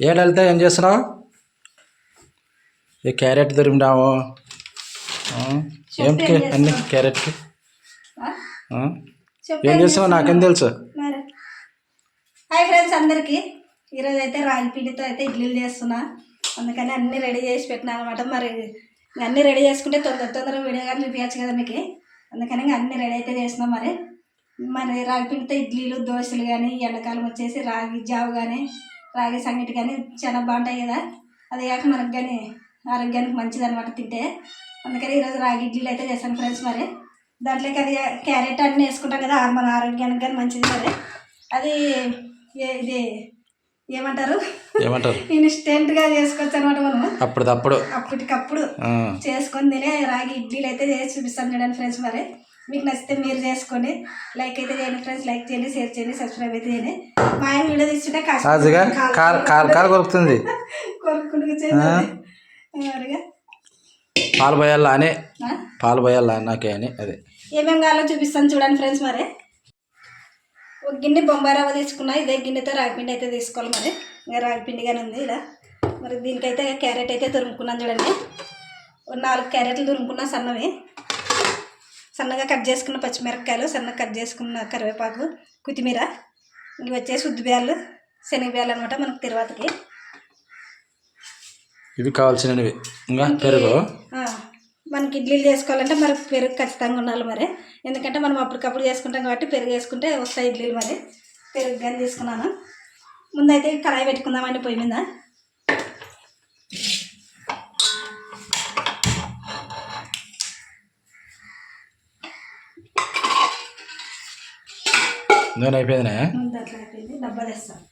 ఏ లలిత ఏం చేస్తున్నావు? ఈ క్యారెట్ దొరికినావు ఆ, ఏం చెప్పు, కే- ఏం అన్ని? క్యారెట్కి? ఏం చేస్తున్నావు? నాకేం తెలుసు. హాయ్ ఫ్రెండ్స్ అందరికీ. ఈరోజు అయితే రాగి పిండితో అయితే ఇడ్లీలు చేస్తున్నా. అందుకని అన్నీ రెడీ చేసి పెట్టినా అనమాట మరి అన్నీ రెడీ చేసుకుంటే తొందర తొందరగా వీడియో కానీ చూపించచ్చు కదా మీకు. అందుకని ఇంక అన్నీ రెడీ అయితే చేస్తున్నాం మరి. మరి రాగి పిండితో ఇడ్లీలు దోశలు కానీ ఎండాకాలం వచ్చేసి రాగి జావు కానీ రాగి సంగటి కానీ చాలా బాగుంటాయి కదా. అది కాక మనకు కానీ ఆరోగ్యానికి మంచిది అనమాట తింటే. అందుకని ఈరోజు రాగి ఇడ్లీలు అయితే చేశాను ఫ్రెండ్స్ మరి. దాంట్లోకి అది క్యారెట్ అన్నీ వేసుకుంటాం కదా మన ఆరోగ్యానికి కానీ మంచిది మరి. అది ఇది ఏమంటారు? ఏమంటారు? ఇన్స్టెంట్గా చేసుకోవచ్చు అనమాట మనం. అప్పటికప్పుడు ఆ, చేసుకొని తినే రాగి ఇడ్లీలు అయితే చేసి చూపిస్తాను చూడండి ఫ్రెండ్స్ మరి. మీకు నచ్చితే మీరు చేసుకోండి లైక్ అయితే చేయండి ఫ్రెండ్స్. లైక్ చేయండి షేర్ చేయండి సబ్స్క్రైబ్ అయితే చేయండి. మా ఆయన వీడియో తీసుకుంటే కాలు కొరుకుతుంది. పాలు పోయాలా అని? పాలు పోయాలా నాకే అని? అదే. ఏమేం కావాలో చూపిస్తాను చూడండి ఫ్రెండ్స్ మరి. ఒక గిన్నె బొంబాయి రవ్వ తీసుకున్నా ఇదే గిన్నెతో రాగిపిండి అయితే తీసుకోవాలి మరి. ఇంకా రాగిపిండిగానే ఉంది ఇలా. మరి దీనికైతే క్యారెట్ అయితే తురుముకున్నాను చూడండి. ఒక నాలుగు క్యారెట్లు తురుముకున్నా సన్నవి. సన్నగా కట్ చేసుకున్న పచ్చిమిరపకాయలు సన్నగా కట్ చేసుకున్న కరివేపాకు కొత్తిమీర ఇవి వచ్చేసి ఉద్దిబ్యాలు శనగబ్యాలు అనమాట మనకు తిరువాతకి. ఇవి కావాల్సినవి. ఇంకా పెరుగు. మనకి ఇడ్లీలు చేసుకోవాలంటే మరి పెరుగు ఖచ్చితంగా ఉండాలి మరి. ఎందుకంటే మనం అప్పటికప్పుడు చేసుకుంటాం కాబట్టి పెరుగు వేసుకుంటే వస్తాయి ఇడ్లీలు మరి. పెరుగు కానీ తీసుకున్నాను. ముందైతే కళాయి పెట్టుకుందామండి పొయ్యి మీద. నూనె అయిపోయింది. డబ్బా తెస్తాను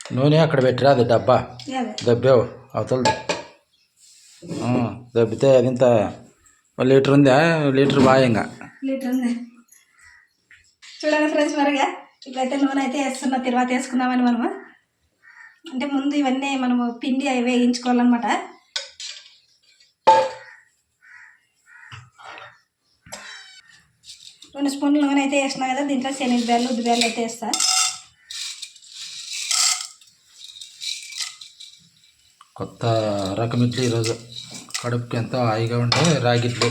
నూనె అక్కడ పెట్టిరా అది డబ్బా? దబ్బావు అవతలది. ఆ, దబ్బితే అది ఇంత ఒక లీటర్ ఉందా? లీటర్ బాగా ఇంకా లీటర్ ఉంది? చూడండి ఫ్రెండ్స్ మరిగా ఇప్పుడైతే నూనె అయితే వేస్తున్నా తర్వాత వేసుకుందామని మనము. అంటే ముందు ఇవన్నీ మనము పిండి అవి వేయించుకోవాలన్నమాట. రెండు స్పూన్లు నూనె అయితే వేసినా కదా దీంట్లో శనగబ్యాలు ఉద్దిబ్యాలు అయితే వేస్తా. కొత్త రకం ఇడ్లీ ఈరోజు. కడుపుకి ఎంతో హాయిగా ఉంటాయి రాగి ఇడ్లీ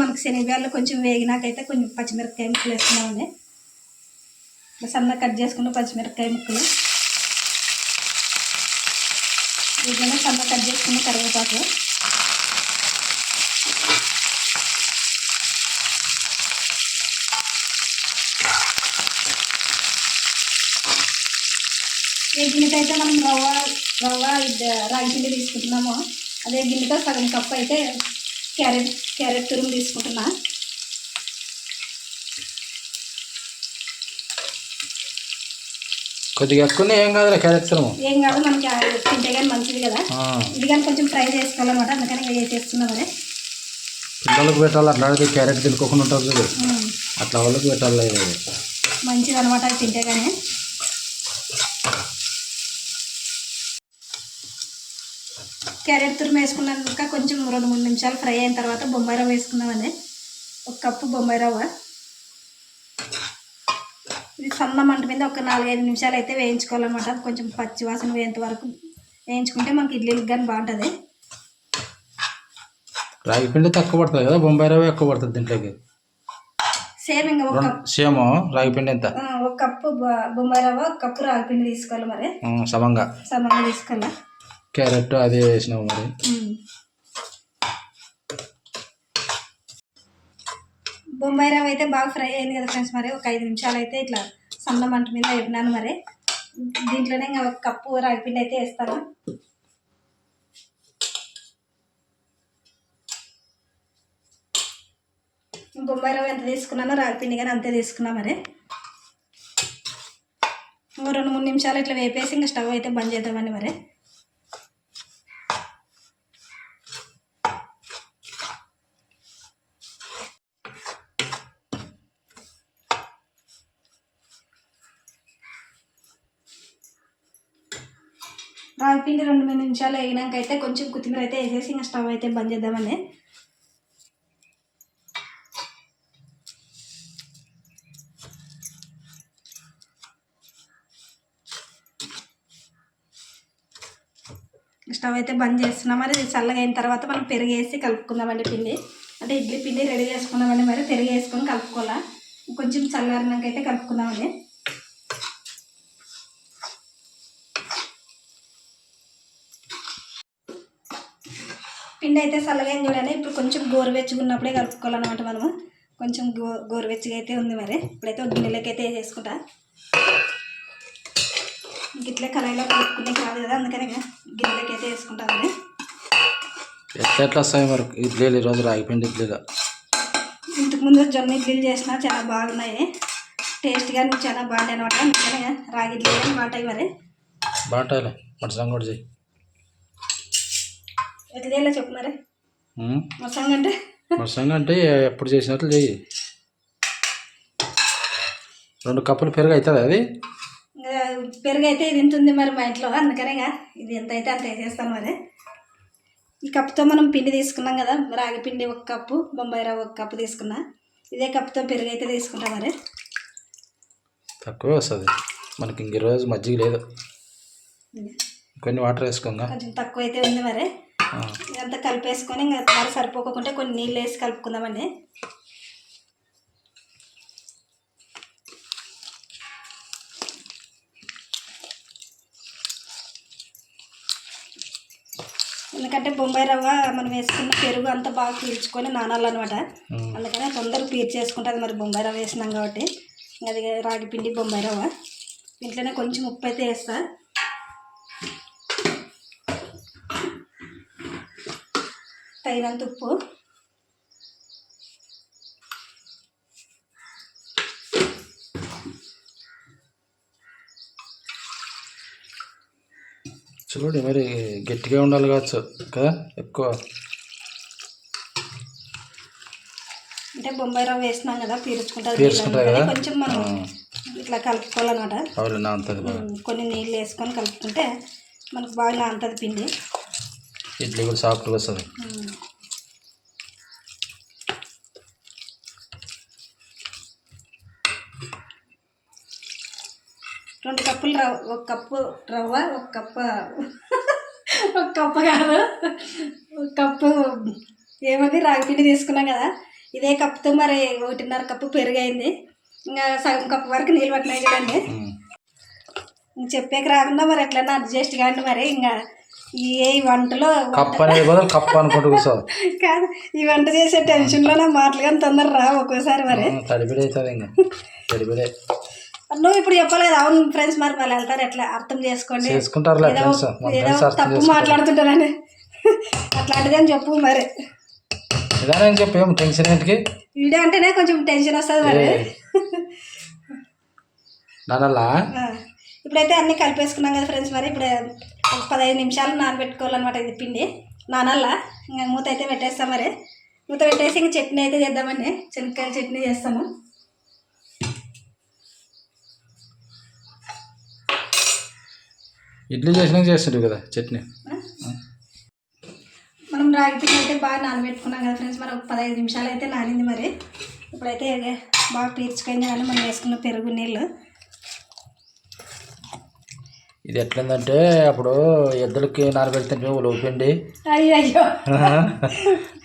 మనకు శనగబ్యాలు కొంచెం వేగినాకైతే కొంచెం పచ్చిమిరపకాయ ముక్కలు వేస్తున్నామండి సన్న సన్నగా కట్ చేసుకున్న పచ్చిమిరపకాయ ముక్కలు. వీటిలో సన్న కట్ చేసుకున్న కరివేపాకు. అయితే మనం రవ్వ రవ్వ రాగి పిండి తీసుకుంటున్నామో అదే గిన్నెతో సగం కప్పు అయితే క్యారెట్ క్యారెట్ తురుము తీసుకుంటున్నా. కొద్దిగా ఎక్కువనే ఏం కాదురా క్యారెట్ తురుము. ఏం కాదు మనకి తింటే కానీ మంచిది కదా. ఇది కానీ కొంచెం ఫ్రై చేసుకోవాలన్నమాట అందుకని ఇంకా చేసేస్తున్నాం మరి? పిల్లలకు పెట్టాలి అట్లా క్యారెట్ తినుకోకుండా ఉమ్. అట్లా వాళ్ళకి పెట్టాలి. మంచిది అనమాట అది తింటే కానీ క్యారెట్ తురుము వేసుకున్నాక కొంచెం రెండు మూడు నిమిషాలు ఫ్రై అయిన తర్వాత బొంబాయి రవ్వ వేసుకుందామండి ఒక కప్పు బొంబాయి రవ్వ. ఇది సన్న మంట మీద ఒక నాలుగైదు నిమిషాలు అయితే వేయించుకోవాలన్నమాట. కొంచెం పచ్చి వాసన వేయంత వరకు వేయించుకుంటే మనకి ఇడ్లీకి కానీ బాగుంటుంది. రాగి పిండి తక్కువ పడుతుంది కదా బొంబాయి రవ్వ ఎక్కువ పడుతుంది దీంట్లోకి. సేమ్ ఇంకా ఒక సేమ్ రాగి పిండి ఎంత? ఒక కప్పు బొంబాయి రవ్వ ఒక కప్పు రాగిపిండి తీసుకోవాలి మరి. సమంగా. సమానంగా తీసుకోవాలి? క్యారెట్ అది వేసినావు మరి. బొంబాయి రవ్వ అయితే బాగా ఫ్రై అయింది కదా ఫ్రెండ్స్ మరి. ఒక ఐదు నిమిషాలు అయితే ఇట్లా సన్న మంట మీద పెట్టినాను మరి. దీంట్లోనే ఇంకా ఒక కప్పు రాగిపిండి అయితే వేస్తాను. బొంబాయి రవ్వ ఎంత తీసుకున్నానో రాగిపిండి కానీ అంతే తీసుకున్నా మరి. ఇంకో రెండు మూడు నిమిషాలు ఇట్లా వేపేసి ఇంకా స్టవ్ అయితే బంద్ చేద్దామని మరి. పిండి రెండు మూడు నిమిషాలు వేగినాక అయితే కొంచెం కొత్తిమీర అయితే వేసేసి ఇంకా స్టవ్ అయితే బంద్ చేద్దామని. స్టవ్ అయితే బంద్ చేస్తున్నాం. మరి చల్లగా అయిన తర్వాత మనం పెరుగు వేసి కలుపుకుందామండి పిండి. అంటే ఇడ్లీ పిండి రెడీ చేసుకున్నామండి మరి పెరుగు వేసుకొని కలుపుకోవాలా? కొంచెం చల్లారినాకైతే అయితే కలుపుకుందామండి. పిండి అయితే చల్లగా అయింది చూడండి ఇప్పుడు కొంచెం గోరువెచ్చగా ఉన్నప్పుడే కలుపుకోవాలన్నమాట మనము. కొంచెం గో గోరువెచ్చగా అయితే ఉంది మరి. ఇప్పుడైతే ఒక గిన్నెలోకి అయితే వేసేసుకుంటా ఇట్లే కళాయిలో కలుపుకునే కాదు కదా అందుకని గిన్నెలోకి అయితే వేసుకుంటాం మరి. ఎట్లా వస్తాయి మరి? ఇడ్లీలు ఈరోజు రాగిపిండి ఇడ్లీలు ఇంతకు ముందు జొన్న ఇడ్లీలు చేసినా చాలా బాగున్నాయి. టేస్ట్గా చాలా బాగుంటాయి అనమాట అందుకని రాగి ఇడ్లీ బాగుంటాయి మరి. బాగుంటాయిలే. మటసం కూడా చెయ్యి. ఎట్లా చేయాలో చెప్పు మరి? ఉమ్. మొత్తం అంటే అంటే ఎప్పుడు చేసినట్లు చెయ్యి. రెండు కప్పులు పెరుగు అవుతుంది అది? పెరుగు అయితే ఇది మరి మా ఇంట్లో అందుకనే ఇక ఇది ఎంత అయితే అంత వేసేస్తాను మరి. ఈ కప్పుతో మనం పిండి తీసుకున్నాం కదా రాగి పిండి ఒక కప్పు బొంబాయి రవ్వ ఒక కప్పు తీసుకున్నా. ఇదే కప్పుతో పెరుగు అయితే తీసుకుంటాం మరి. తక్కువే వస్తుంది. మనకి ఇంక ఈరోజు మజ్జిగ లేదు. కొన్ని వాటర్ వేసుకోగా. కొంచెం తక్కువ అయితే ఉంది మరి. ఇదంతా కలిపేసుకొని ఇంకా మరి సరిపోకుండా కొన్ని నీళ్ళు వేసి కలుపుకుందామండి. ఎందుకంటే బొంబాయి రవ్వ మనం వేసుకున్న పెరుగు అంతా బాగా పీల్చుకొని నానాలన్నమాట. అందుకని తొందరగా పీల్చేసుకుంటుంది మరి బొంబాయి రవ్వ వేసినాం కాబట్టి అది రాగి పిండి బొంబాయి రవ్వ. ఇంట్లోనే కొంచెం ఉప్పు అయితే వేస్తా. తగినంత ఉప్పు. చూడు మరి గట్టిగా ఉండాలి కావచ్చు కదా ఎక్కువ. అంటే బొంబాయి రవ్వ వేసినాం కదా కదా? కొంచెం మనం ఇట్లా కలుపుకోవాలన్నమాట. కొన్ని నీళ్ళు వేసుకొని కలుపుకుంటే మనకు బాగా నానుతుంది పిండి. ఇడ్లీ కూడా సాఫ్ట్గా వస్తుంది ఉమ్. రెండు కప్పులు రవ్వ ఒక కప్పు రవ్వ ఒక కప్ప ఒక కప్పు కాదు ఒక కప్పు ఏమది? రాగిపిండి తీసుకున్నాం కదా. ఇదే కప్పుతో మరి ఒకటిన్నర కప్పు పెరుగైంది. ఇంకా సగం కప్పు వరకు నీళ్ళు పట్టినాయి చూడండి. ఇంక చెప్పేకి రాకుండా మరి ఎట్లన్నా అడ్జస్ట్ కాండి మరి. ఇంకా ఈ ఏ వంటలో కప్ అనేది బదులు కప్ అనుకుంటూ కూర్చో. కాదు ఈ వంట చేసే టెన్షన్లోనే మాటలు కానీ తొందర రావు ఒక్కోసారి మరి. తడిపిడి అవుతుంది ఇంకా. తడిపిడే నువ్వు ఇప్పుడు చెప్పాలి కదా అవును ఫ్రెండ్స్ మరి వాళ్ళు వెళ్తారు ఎట్లా? అర్థం చేసుకోండి. అర్థం తప్పు చేసుకుంటారు. మాట్లాడుతుంటారని. అట్లాంటిది అని చెప్పు మరి. నిదానం చెప్పు ఏం టెన్షన్ ఏంటికి? వీడియో అంటేనే కొంచెం టెన్షన్ వస్తుంది మరి. దానివల్ల ఇప్పుడైతే అన్నీ కలిపేసుకున్నాం కదా ఫ్రెండ్స్ మరి. ఇప్పుడు ఒక పదహైదు నిమిషాలు నానబెట్టుకోవాలన్నమాట ఇది పిండి. నానల్లా? ఇంకా మూత అయితే పెట్టేస్తాం మరి. మూత పెట్టేసి ఇంక చట్నీ అయితే చేద్దామండి శనక్కాయల చట్నీ చేస్తాము. ఇడ్లీ చేసినాక చేస్తుంటావు కదా చట్నీ. మనం రాగి పిండి అయితే బాగా నానబెట్టుకున్నాం కదా ఫ్రెండ్స్ మరి ఒక పదహైదు నిమిషాలు అయితే నానింది మరి. ఇప్పుడైతే బాగా పీల్చుకొని కానీ మనం వేసుకున్న పెరుగు నీళ్ళు. ఇది ఎట్లుందంటే అప్పుడు ఎద్దులకి నానబెడుతుంటే లోపిండి. అయ్యో అయ్యో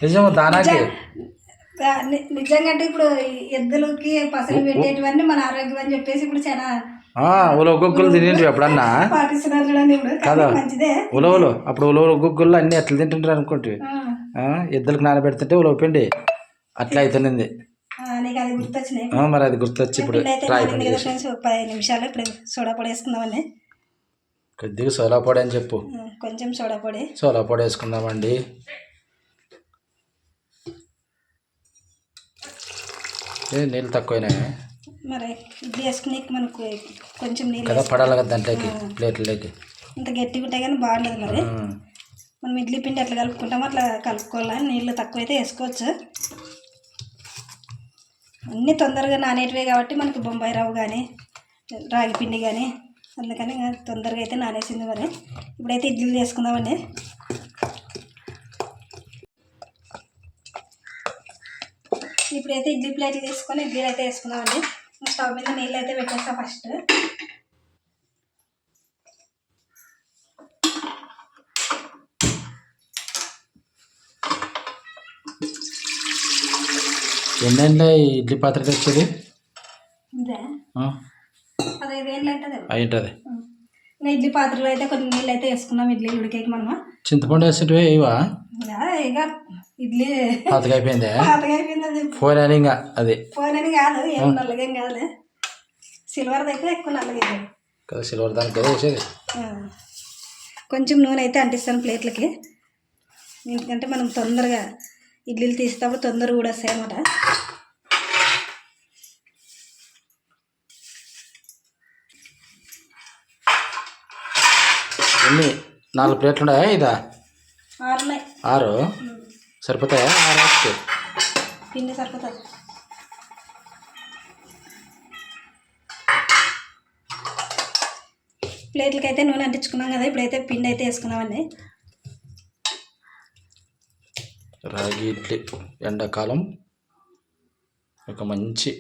నిజము దానాకి? నిజంగా అంటే ఇప్పుడు ఎద్దులకి పసలు పెట్టేటివన్నీ మన ఆరోగ్యం అని చెప్పేసి ఇప్పుడు చాలా ఉల ఒక్కొక్కరు తినేటివి ఎప్పుడన్నా? కదా. ఉలవలు అప్పుడు ఉలవలు ఒక్కొక్కళ్ళు అన్ని ఎట్లా తింటుంటారు అనుకుంటే ఆ, ఎద్దులకు నానబెడుతుంటే ఉలవపిండి అట్లా అవుతుంది మరి అది గుర్తొచ్చి ఇప్పుడు పిండి పిండి నిమిషాలు సోడా పొడి వేసుకుందామండి కొద్దిగా సోలా పొడి అని చెప్పు. కొంచెం సోడా పొడి. సోలా పొడి వేసుకుందామండి. ఏ నీళ్ళు తక్కువైనాయి? మరి ఇడ్లీ వేసుకుని మనకు కొంచెం నీళ్ళు పడాలి కదా దాంట్లోకి ప్లేట్లలోకి ఇంత గట్టిగా ఉంటాయి కానీ బాగుండదు మరి. మనం ఇడ్లీ పిండి ఎట్లా కలుపుకుంటామో అట్లా కలుపుకోవాలి? నీళ్ళు తక్కువ అయితే వేసుకోవచ్చు. అన్నీ తొందరగా నానేటివే కాబట్టి మనకి బొంబాయి రవ్వ కానీ రాగి పిండి కానీ అందుకని తొందరగా అయితే నానేసింది మరి. ఇప్పుడైతే ఇడ్లీలు చేసుకుందామండి. ఇప్పుడైతే ఇడ్లీ ప్లేట్లు తీసుకొని ఇడ్లీలు అయితే వేసుకుందామండి. స్టవ్ మీద నీళ్ళు అయితే పెట్టేస్తా ఫస్ట్. ఎన్నేళ్ళ ఈ ఇడ్లీ పాత్ర తెచ్చేది? ఇదే? ఆ, పదహైదేళ్ళు అవుతుంది అయి ఉంటుంది ఇంకా ఇడ్లీ పాత్రలో అయితే కొన్ని నీళ్ళు అయితే వేసుకున్నాం ఇడ్లీ ఉడికేకి మనము. చింతపండు వేసేటివే ఇవా? ఇక ఇడ్లీ. పాతగా అయిపోయింది అది ఫోన్ అని ఇంకా అది. ఫోన్ అని కాదు ఏం నల్లగేం కాదులే. సిల్వర్ది అయితే ఎక్కువ నల్లగైంది కదా. సిల్వర్ దానికి కదా వేసేది. కొంచెం నూనె అయితే అంటిస్తాను ప్లేట్లకి. ఎందుకంటే మనం తొందరగా ఇడ్లీలు తీసేటప్పుడు తొందరగా కూడా వస్తాయి అన్నమాట. ఎన్ని? నాలుగు ప్లేట్లు ఉన్నాయా ఇదా? ఆరున్నాయి. ఆరు? సరిపోతాయా? పిండి సరిపోతుంది. ప్లేట్లకి అయితే నూనె అంటించుకున్నాం కదా ఇప్పుడైతే పిండి అయితే వేసుకున్నామండి. రాగి ఇడ్లీ ఎండాకాలం ఒక మంచి.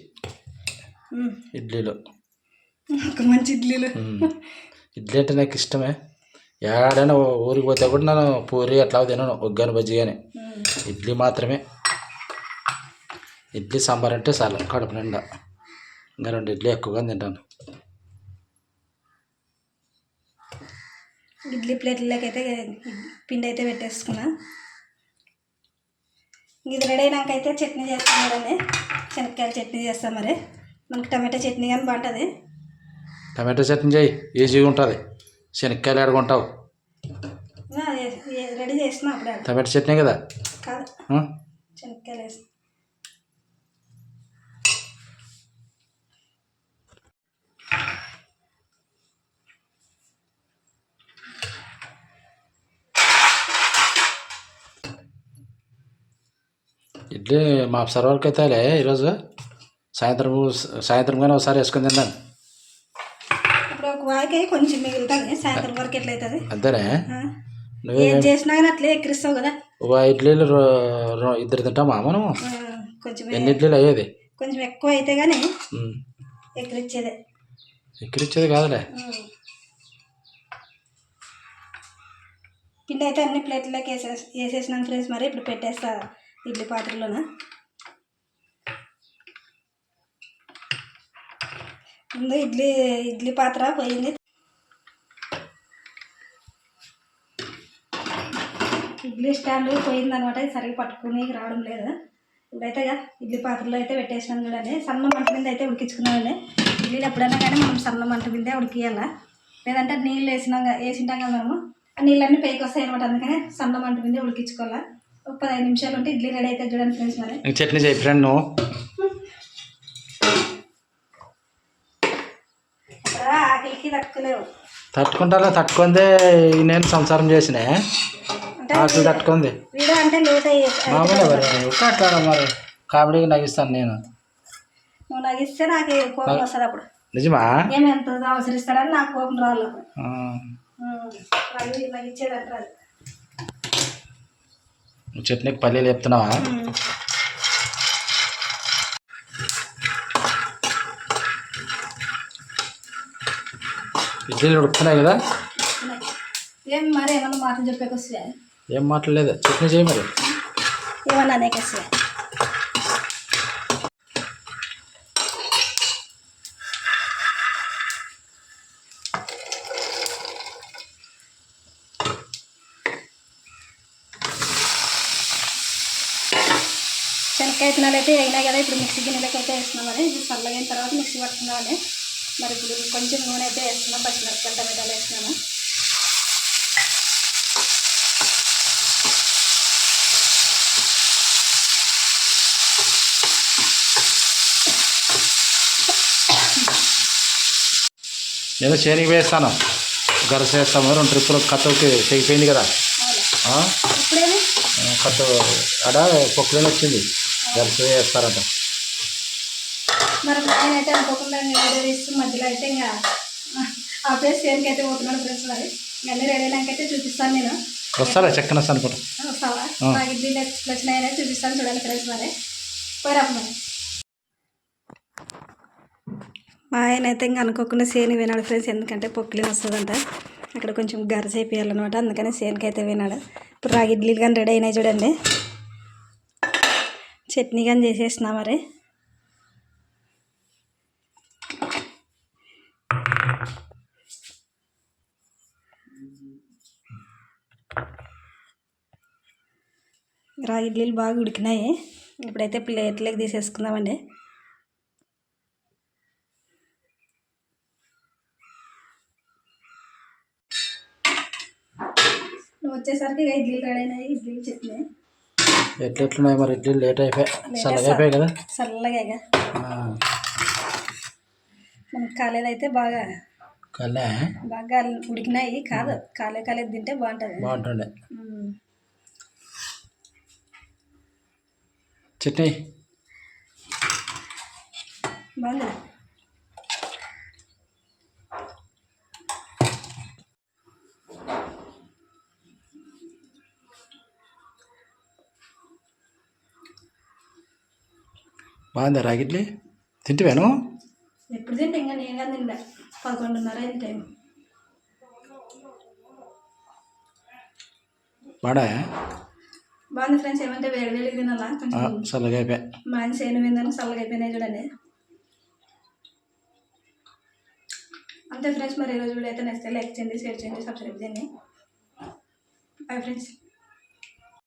ఇడ్లీలు. ఒక మంచి ఇడ్లీలు. ఇడ్లీ అంటే నాకు ఇష్టమే. ఏడైనా ఊరికి పోతే కూడా నేను పూరి అట్లా తినను ఒగ్గాని బజ్జి కానీ. ఇడ్లీ మాత్రమే. ఇడ్లీ సాంబార్ అంటే చాలు కడుపు నిండా. ఇంకా రెండు ఇడ్లీ ఎక్కువగా తింటాను. ఇడ్లీ ప్లేట్లకి అయితే పిండి అయితే పెట్టేసుకున్నా. ఇది రెడీ అయినాక అయితే చట్నీ చేస్తున్నారండి శనక్కాయల చట్నీ చేస్తాం మరి. మనకి టమాటా చట్నీ కానీ బాగుంటుంది. టమాటో చట్నీ చేయి ఈజీగా ఉంటుంది. శనక్కాయలు ఆడుకుంటావు రెడీ టమాటో చట్నీ కదా? శనక్కాయలు ఇడ్లీ మా సర్వర్కి అయితే ఈరోజు. సాయంత్రం సాయంత్రం కానీ ఒకసారి వేసుకొని తిన్నాను ఇప్పుడు ఒక వాయికి కొంచెం మిగులుతుంది సాయంత్రం వరకు ఎట్లయితుంది? అంతేనే? ఏం చేసినా కానీ అట్లే ఎక్కిరిస్తావు కదా? ఒక ఇడ్లీలు ఇద్దరు తింటామా మనము? ఆ, కొంచెం ఎన్ని ఇడ్లీలు అయ్యేది? కొంచెం ఎక్కువ అయితే కానీ. ఎక్కిరిచ్చేదే. ఎక్కిరిచ్చేది కాదులే. పిండి అయితే అన్ని ప్లేట్లోకి వేసేసి వేసేసినాను ఫ్రెండ్స్ మరి ఇప్పుడు పెట్టేస్తా ఇడ్లీ పాత్రలోన? ముందు ఇడ్లీ ఇడ్లీ పాత్ర పోయింది. ఇడ్లీ స్టాండ్ పోయిందనమాట. సరిగ్గా పట్టుకుని రావడం లేదు. ఇప్పుడైతే ఇక ఇడ్లీ పాత్రలో అయితే పెట్టేసినాం చూడండి. సన్న మంట మీద అయితే ఉడికించుకున్నామండి ఇడ్లీలు ఎప్పుడైనా కానీ మనం సన్న మంట మీదే ఉడికియాల లేదంటే నీళ్ళు వేసినాం కదా- వేసింటాం కదా మనము. ఆ నీళ్ళన్నీ పైకి వస్తాయి అనమాట అందుకని సన్న మంట మీదే ఉడికించుకోవాలా? ఒక పదహైదు నిమిషాలు ఉంటే ఇడ్లీ రెడీ అయితే చూడండి ఫ్రెండ్స్ మరి. చట్నీ చేయి ఫ్రెండ్ నువ్వు. తక్కువలేవు తట్టుకుంటారా తట్టుకుందే నేను సంసారం చేసినే. ఆకలి తట్టుకుంది. అంటే లేట్ మామూలే అట్లా మరి కామెడీగా నవ్విస్తాను నేను. నువ్వు నాకు కోపం వస్తుంది అప్పుడు. నిజమా? ఏమి ఎంత అవసరిస్తాడని నాకు కోపం చట్నీకి పల్లీలు చెప్తున్నావా ఇడ్లీలు ఉడుకుతున్నాయి కదా? ఏం మరి ఏమన్నా మాటలు చెప్పేకి వస్తాయా? ఏం మాట్లాడలేదు చట్నీ చేయి మరి. ఏమన్నా అనేక వస్తాయా? శనక్కాయ విత్తనాలు అయితే అయినాయి కదా ఇప్పుడు మిక్సీ గిన్నెలకి అయితే వేస్తున్నాం మరి. ఇది చల్లగైన తర్వాత మిక్సీ పట్టుకున్నామని మరి ఇప్పుడు కొంచెం నూనె అయితే వేస్తున్నాం పచ్చిమిరపకాయలు టమాటాలు వేస్తున్నాము. నేను చేనికి వేస్తాను. గరస వేస్తాము రెండు ట్రిప్పులు కత్తకి తెగిపోయింది కదా. కత్త అడ పొక్కులని వచ్చింది. గరస వేస్తారంట మరి ఆయన అయితే అనుకోకుండా వీడియో తీస్తూ మధ్యలో అయితే ఇంకా ఆ ప్లేస్ దేనికి అయితే పోతున్నాడు ఫ్రెండ్స్ మరి. ఇంకా అన్నీ రెడీ అయినాకైతే చూపిస్తాను నేను. వస్తారా? చక్కన అనుకుంటా వస్తావా. నాకు ఇడ్లీ వచ్చినాయనే చూపిస్తాను చూడండి ఫ్రెండ్స్ మరి. పోయిరా మరి మా ఆయన అయితే ఇంకా అనుకోకుండా సేను వినాడు ఫ్రెండ్స్ ఎందుకంటే పొక్కులిని వస్తుందంట. అక్కడ కొంచెం గరస అయిపోయాలన్నమాట అందుకని సేనుకి అయితే వినాడు. ఇప్పుడు రాగి ఇడ్లీలు కానీ రెడీ అయినాయి చూడండి. చట్నీ కానీ చేసేసిన మరి. రాగి ఇడ్లీలు బాగా ఉడికినాయి. ఇప్పుడైతే ప్లేట్లోకి తీసేసుకుందామండి. వచ్చేసరికి ఇడ్లీలు రెడీ అయినాయి. ఇడ్లీలు చట్నీ. ఎట్లా ఎట్లున్నాయి మరి ఇడ్లీ లేట్ అయిపోయాయి చల్లగా అయిపోయాయి కదా? చల్లగా మనకి కాలేదైతే బాగా కలే? బాగా ఉడికినాయి. కాదు కాలే కాలేదు తింటే బాగుంటుంది. బాగుంటుండే. చట్నీ బాగుంది బాగుందా రాగి ఇడ్లీ తింటివాను ఎప్పుడు తింటే ఇంకా నేను కానీ తింటా పదకొండున్నర అయింది టైం బాడా బాగుంది ఫ్రెండ్స్ ఏమంటే వేడి వేడిగా తినాలా? కొంచెం చల్లగా అయిపోయాయి మంచి సేను విందని చల్లగా అయిపోయినాయి చూడండి. అంతే ఫ్రెండ్స్ మరి ఈరోజు వీడియో అయితే నచ్చితే లైక్ చేయండి షేర్ చేయండి సబ్స్క్రైబ్ చేయండి. Bye friends